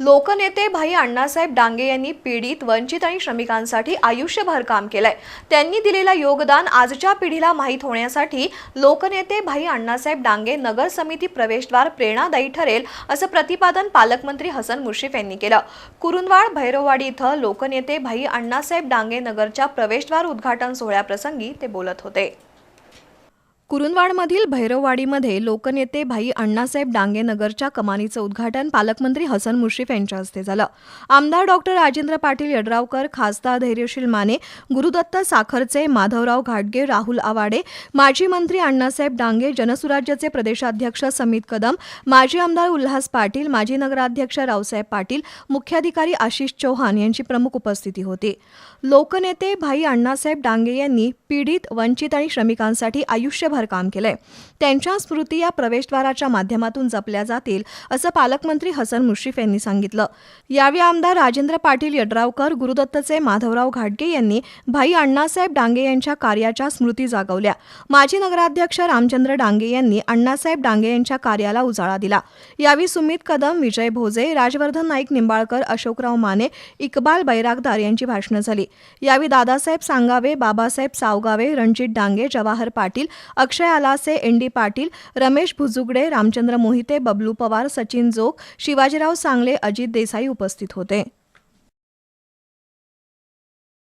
लोकनेते भाई अण्णासाहेब डांगे यांनी पीडित वंचित आणि श्रमिकांसाठी आयुष्यभर काम केलंय. त्यांनी दिलेलं योगदान आजच्या पिढीला माहीत होण्यासाठी लोकनेते भाई अण्णासाहेब डांगे नगर समिती प्रवेशद्वार प्रेरणादायी ठरेल असं प्रतिपादन पालकमंत्री हसन मुश्रीफ यांनी केलं. कुरुंदवाड भैरववाडी इथं लोकनेते भाई अण्णासाहेब डांगे नगरच्या प्रवेशद्वार उद्घाटन सोहळ्याप्रसंगी ते बोलत होते. कुरुंदवाडमधील भैरववाडीमध्ये लोकनेते भाई अण्णासाहेब डांगे नगरच्या कमानीचं उद्घाटन पालकमंत्री हसन मुश्रीफ यांच्या हस्ते झालं. आमदार डॉक्टर राजेंद्र पाटील यड्रावकर खासदार धैर्यशील माने गुरुदत्त साखरचे माधवराव घाटगे राहुल आवाडे माजी मंत्री अण्णासाहेब डांगे जनसुराज्याचे प्रदेशाध्यक्ष समित कदम माजी आमदार उल्हास पाटील माजी नगराध्यक्ष रावसाहेब पाटील मुख्याधिकारी आशिष चौहान यांची प्रमुख उपस्थिती होती. लोकनेते भाई अण्णासाहेब डांगे यांनी पीडित वंचित आणि श्रमिकांसाठी वर्षभर काम केलंय. त्यांच्या स्मृती या प्रवेशद्वाराच्या माध्यमातून जपल्या जातील असं पालकमंत्री हसन मुश्रीफ यांनी सांगितलं. यावेळी आमदार राजेंद्र पाटील यड्रावकर गुरुदत्तचे माधवराव घाटगे यांनी भाई अण्णासाहेब डांगे यांच्या कार्याच्या स्मृती जागवल्या. माजी नगराध्यक्ष रामचंद्र डांगे यांनी अण्णासाहेब डांगे यांच्या कार्याला उजाळा दिला. यावेळी सुमित कदम विजय भोजे राजवर्धन नाईक निंबाळकर अशोकराव माने इकबाल बैरागदार यांची भाषणं झाली. यावेळी दादासाहेब सांगावे बाबासाहेब सावगावे रणजित डांगे जवाहर पाटील अक्षय आलासे एन डी पाटील रमेश भुजुगडे रामचंद्र मोहिते बबलू पवार सचिन जोग शिवाजीराव सांगले अजित देसाई उपस्थित होते.